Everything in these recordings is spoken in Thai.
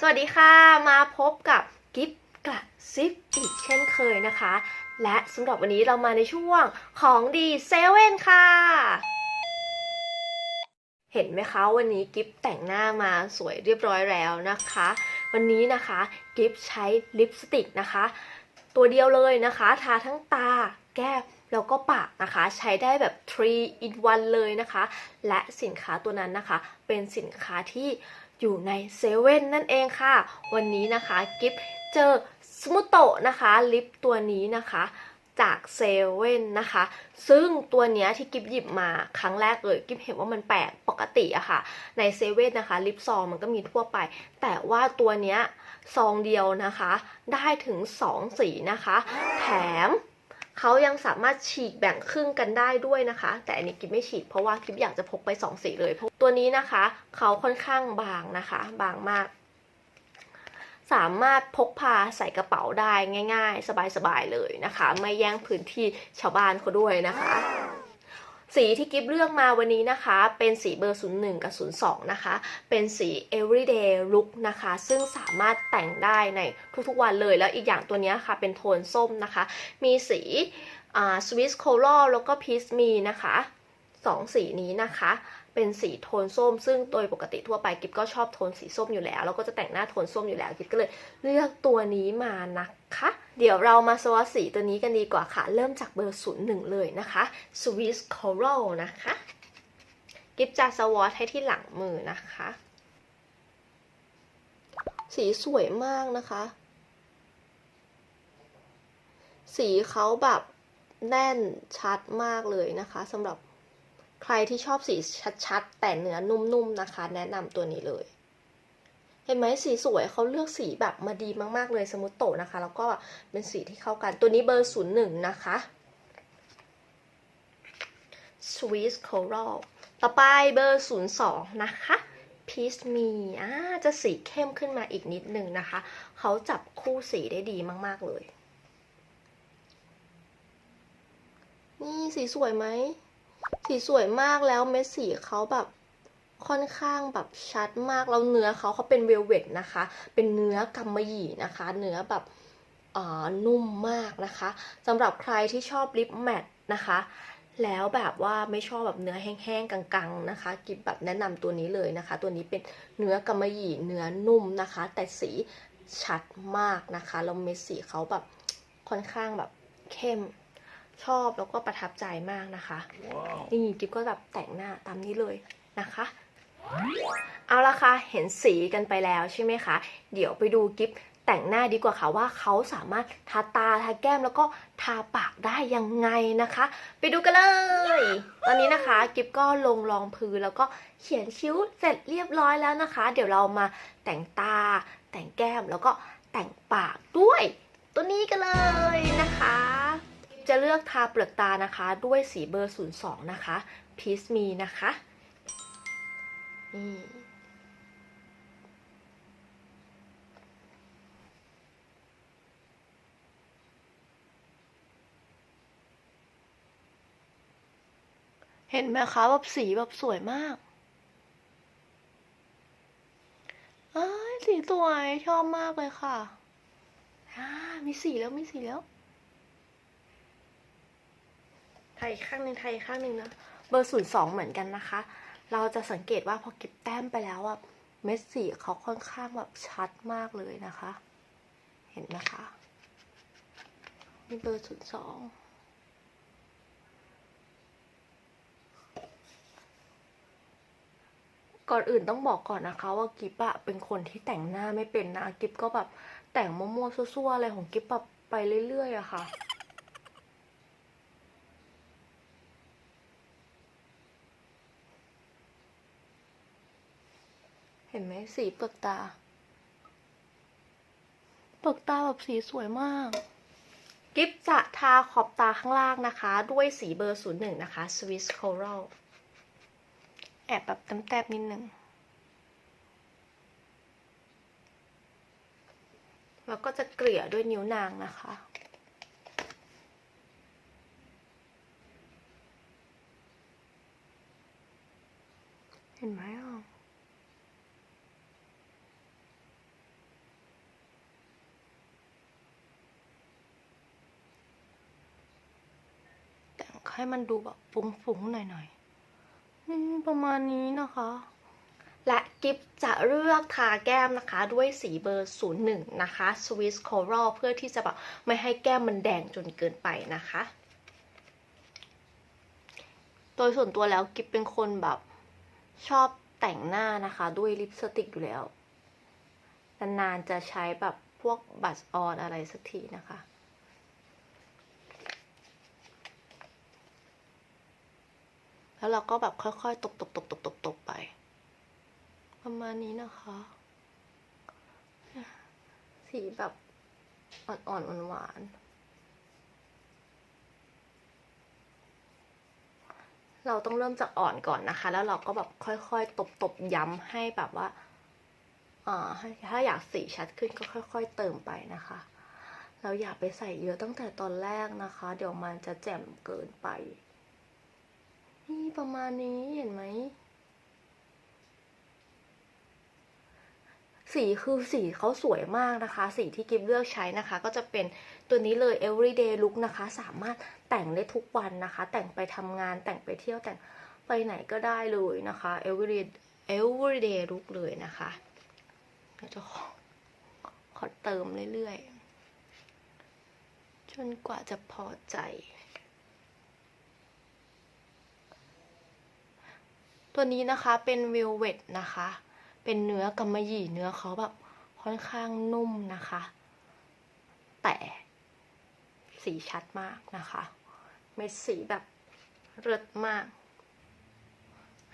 สวัสดีค่ะมาพบกับกิฟกระซิบอีกเช่นเคยนะคะ และสำหรับวันนี้เรามาในช่วงของดีเซเว่นค่ะ เห็นไหมคะวันนี้กิฟแต่งหน้ามาสวยเรียบร้อยแล้วนะคะ วันนี้นะคะกิฟใช้ลิปสติกนะคะ ตัวเดียวเลยนะคะทาทั้งตาแก้มแล้วก็ปากนะคะใช้ได้แบบ 3 in 1 เลยนะคะ และสินค้าตัวนั้นนะคะ เป็นสินค้าที่ อยู่ในเซเว่นนั่นเองค่ะ วันนี้นะคะกิฟเจอสมุโตะนะคะลิปตัวนี้นะคะจากเซเว่นนะคะ ซึ่งตัวเนี้ยที่กิฟหยิบมาครั้งแรกเลย กิฟเห็นว่ามันแปลกปกติอะค่ะ ในเซเว่นนะคะ ลิปซองมันก็มีทั่วไป แต่ว่าตัวเนี้ยซองเดียวนะคะ ได้ถึง 2 สีนะคะ แถม เขายังสามารถฉีกแบ่งครึ่งกันได้ด้วยนะคะ แต่อันนี้กิบไม่ฉีกเพราะว่ากิบอยากจะพกไป 2 สีเลยเพราะตัวนี้นะคะ เขาค่อนข้างบางนะคะ บางมาก สามารถพกพาใส่กระเป๋าได้ง่าย ๆ สบายๆเลยนะคะ ไม่แย่งพื้นที่ชาวบ้านเขาด้วยนะคะ สีที่กิฟเลือกมาวันนี้นะคะ เป็นสีเบอร์ 01 กับ 02 นะคะ เป็นสี everyday look นะคะ ซึ่งสามารถแต่งได้ในทุกๆวันเลย แล้วอีกอย่างตัวนี้ค่ะ เป็นโทนส้มนะคะ มีสีอ่า Swiss Coral แล้วก็ Peach Me นะคะสองสีนี้นะคะ เป็นสีโทนส้ม ซึ่งโดยปกติทั่วไปกิฟก็ชอบโทนสีส้มอยู่แล้ว แล้วก็จะแต่งหน้าโทนส้มอยู่แล้วกิฟก็เลยเลือกตัวนี้มานะคะ เดี๋ยวเรามาสวอตสีตัวนี้กันดีกว่าค่ะ เริ่มจากเบอร์ 01 เลยนะคะ Swiss Coral นะคะ กิฟจะสวอตให้ที่หลังมือนะคะ สีสวยมากนะคะ สีเขาแบบแน่นชัดมากเลยนะคะสำหรับใครที่ชอบสีชัดๆ แต่เนื้อนุ่มๆนะคะ แนะนำตัวนี้เลย เห็นไหมสีสวยเขาเลือกสีแบบมาดีมากๆเลยสมุตโตนะคะ แล้วก็เป็นสีที่เข้ากันตัวนี้เบอร์ศูนย์หนึ่งนะคะ Swiss Coral ต่อไปเบอร์ศูนย์สองนะคะ Peach Me อ่าจะสีเข้มขึ้นมาอีกนิดหนึ่งนะคะ เขาจับคู่สีได้ดีมากๆเลย นี่สีสวยไหมสีสวยมากแล้วเม็ดสีเขาแบบ ค่อนข้างแบบชัดมากแล้วเนื้อเขาเขาเป็นเวลเวตนะคะ เป็นเนื้อกำมะหยี่นะคะ เนื้อแบบอ่านุ่มมากนะคะสำหรับใครที่ชอบลิปแมตต์นะคะ แล้วแบบว่าไม่ชอบแบบเนื้อแห้งๆกังๆนะคะกิบแบบแนะนำตัวนี้เลยนะคะ ตัวนี้เป็นเนื้อกำมะหยี่เนื้อนุ่มนะคะ แต่สีชัดมากนะคะแล้วเม็ดสีเขาแบบค่อนข้างแบบเข้มชอบแล้วก็ประทับใจมากนะคะนี่กิ๊บก็แบบแต่งหน้าตามนี้เลยนะคะ เอาละค่ะ เห็นสีกันไปแล้วใช่ไหมคะ เดี๋ยวไปดูกิ๊บแต่งหน้าดีกว่าค่ะว่าเขาสามารถทาตาทาแก้มแล้วก็ทาปากได้ยังไงนะคะ ไปดูกันเลย ตอนนี้นะคะกิ๊บก็ลงรองพื้นแล้วก็เขียนคิ้วเสร็จเรียบร้อยแล้วนะคะ เดี๋ยวเรามาแต่งตา แต่งแก้มแล้วก็แต่งปากด้วย ตัวนี้กันเลยนะคะจะเลือกทาเปลือกตานะคะ ด้วยสีเบอร์ 02 นะคะ Peace Me นะคะ นี่เห็นไหมคะแบบสีแบบสวยมากอ้ยสีสวยชอบมากเลยค่ะอ่ามีสีแล้วมีสีแล้วไทยข้างหนึ่งไทยข้างหนึ่งนะ เบอร์ศูนย์สองเหมือนกันนะคะ เราจะสังเกตว่าพอเก็บแต้มไปแล้วอะเม็ดสีเขาค่อนข้างแบบชัดมากเลยนะคะ เห็นไหมคะนี่เบอร์ศูนย์สองก่อนอื่นต้องบอกก่อนนะคะว่ากิฟอะเป็นคนที่แต่งหน้าไม่เป็นนะกิฟก็แบบแต่งมั่วๆซั่วๆอะไรของกิฟแบบไปเรื่อยๆอะค่ะ ห็นไหมสีเปลือกตา เปลือกตาแบบสีสวยมาก กิฟจะทาขอบตาข้างล่างนะคะ ด้วยสีเบอร์01นะคะ Swiss Coral แอบแบบแต้มๆนิดนึง แล้วก็จะเกลี่ยด้วยนิ้วนางนะคะเห็นไหมอะ ให้มันดูแบบฟุ้งๆหน่อยๆประมาณนี้นะคะ และกิฟจะเลือกทาแก้มนะคะด้วยสีเบอร์ 01 นะคะ Swiss Coral เพื่อที่จะแบบไม่ให้แก้มมันแดงจนเกินไปนะคะ โดยส่วนตัวแล้วกิฟเป็นคนแบบชอบแต่งหน้านะคะด้วยลิปสติกอยู่แล้ว นานๆจะใช้แบบพวกบัสออนอะไรสักทีนะคะ แล้วเราก็แบบค่อยๆ ตบตบตบตบตบตบไป ประมาณนี้นะคะ สีแบบอ่อนๆหวานๆเราต้องเริ่มจากอ่อนก่อนนะคะ แล้วเราก็แบบค่อยๆ ตบๆย้ำให้แบบว่าอ่าถ้าอยากสีชัดขึ้นก็ค่อย ๆ เติมไปนะคะ เราอย่าไปใส่เยอะตั้งแต่ตอนแรกนะคะ เดี๋ยวมันจะแจ่มเกินไป นี่ประมาณนี้เห็นไหม สีคือสีเขาสวยมากนะคะ สีที่กิฟเลือกใช้นะคะ ก็จะเป็นตัวนี้เลย everyday look นะคะ สามารถแต่งได้ทุกวันนะคะ แต่งไปทำงานแต่งไปเที่ยวแต่งไปไหนก็ได้เลยนะคะ everyday everyday look เลยนะคะเดี๋ยวจะขอขอเติมเรื่อยๆ จนกว่าจะพอใจ ตัวนี้นะคะเป็น velvet นะคะ เป็นเนื้อกำมะหยี่เนื้อเขาแบบค่อนข้างนุ่มนะคะ แต่สีชัดมากนะคะ เม็ดสีแบบเลิศมาก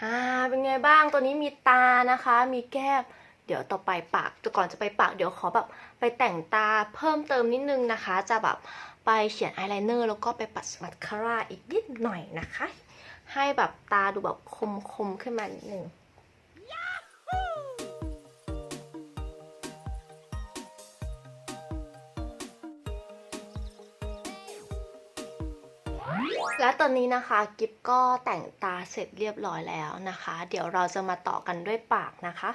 อ่าเป็นไงบ้างตัวนี้มีตานะคะ มีแก้มเดี๋ยวต่อไปปากก่อนจะไปปากเดี๋ยวขอแบบไปแต่งตาเพิ่มเติมนิดนึงนะคะ จะแบบไปเขียนอายไลเนอร์แล้วก็ไปปัดมัสคาร่าอีกนิดหน่อยนะคะ ให้แบบตาดูแบบคมๆขึ้นมานิดนึงและตอนนี้นะคะกิฟก็แต่งตาเสร็จเรียบร้อยแล้วนะคะ เดี๋ยวเราจะมาต่อกันด้วยปากนะคะ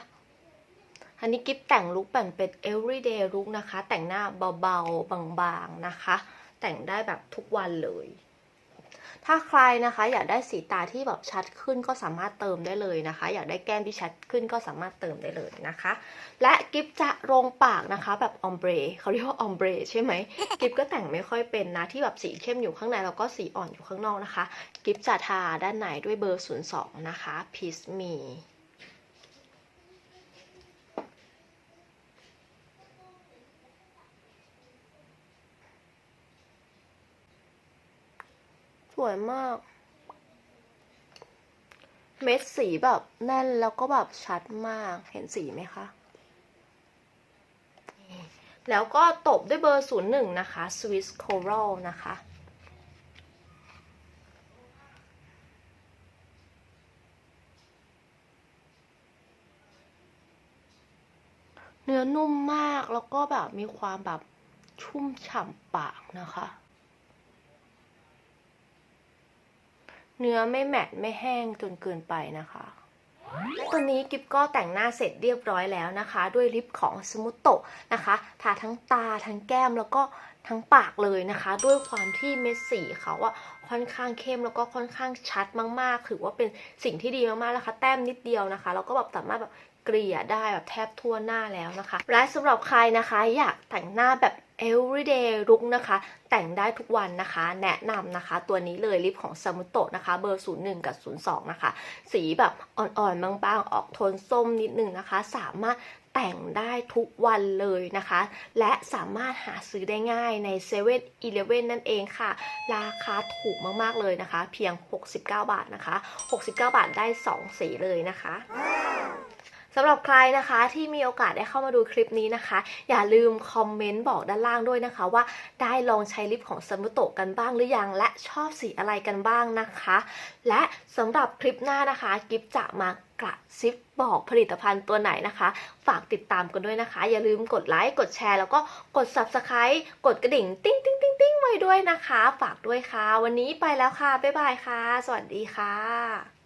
อันนี้กิฟแต่งลุคแบบเป็น everyday look นะคะ แต่งหน้าเบาๆ บางๆนะคะ แต่งได้แบบทุกวันเลย ถ้าใครนะคะ อยากได้สีตาที่แบบชัดขึ้นก็สามารถเติมได้เลยนะคะ อยากได้แก้มที่ชัดขึ้นก็สามารถเติมได้เลยนะคะ และกิฟจะลงปากนะคะ แบบออมเบรเขาเรียกว่าออมเบรใช่ไหมกิฟก็แต่งไม่ค่อยเป็นนะที่แบบสีเข้มอยู่ข้างในแล้วก็สีอ่อนอยู่ข้างนอกนะคะ กิฟจะทาด้านในด้วยเบอร์ 02 นะคะ Peace Me สวยมาก เม็ดสีแบบแน่นแล้วก็แบบชัดมาก เห็นสีไหมคะ แล้วก็ตบด้วยเบอร์ 01 นะคะ Swiss Coral นะคะเนื้อนุ่มมากแล้วก็แบบมีความแบบชุ่มฉ่ำปากนะคะ เนื้อไม่แมตต์ไม่แห้งจนเกินไปนะคะและตอนนี้กิฟก็แต่งหน้าเสร็จเรียบร้อยแล้วนะคะ ด้วยลิปของสมุตโตะนะคะทาทั้งตาทั้งแก้มแล้วก็ทั้งปากเลยนะคะ ด้วยความที่เม็ดสีเขาอะค่อนข้างเข้มแล้วก็ค่อนข้างชัดมากๆถือว่าเป็นสิ่งที่ดีมากๆแล้วคะแต้มนิดเดียวนะคะแล้วก็แบบสามารถแบบเกลี่ยได้แบบแทบทั่วหน้าแล้วนะคะ และสำหรับใครนะคะอยากแต่งหน้าแบบ everyday look นะคะ แต่งได้ทุกวันนะคะ แนะนำนะคะ ตัวนี้เลยลิปของซามุโตะนะคะ เบอร์ 01 กับ 02 นะคะ สีแบบอ่อนๆ บางๆ ออกโทนส้มนิดนึงนะคะ สามารถแต่งได้ทุกวันเลยนะคะ และสามารถหาซื้อได้ง่ายใน7 e เ e ่ e อนั่นเองค่ะ ราคาถูกมากๆเลยนะคะ เพียง 69 บาทนะคะ 69 บาทได้ 2 สีเลยนะคะ สำหรับใครนะคะที่มีโอกาสได้เข้ามาดูคลิปนี้นะคะ อย่าลืมคอมเมนต์บอกด้านล่างด้วยนะคะ ว่าได้ลองใช้ลิปของซามุโตะกันบ้างหรือยังและชอบสีอะไรกันบ้างนะคะ และสำหรับคลิปหน้านะคะกิฟจะมากระซิบบอกผลิตภัณฑ์ตัวไหนนะคะ ฝากติดตามกันด้วยนะคะ อย่าลืมกดไลค์กดแชร์ แล้วก็กด subscribe กดกระดิ่งติ้งติ้งติ้งติ้งไว้ด้วยนะคะ ฝากด้วยค่ะ วันนี้ไปแล้วค่ะ บ๊ายบายค่ะ สวัสดีค่ะ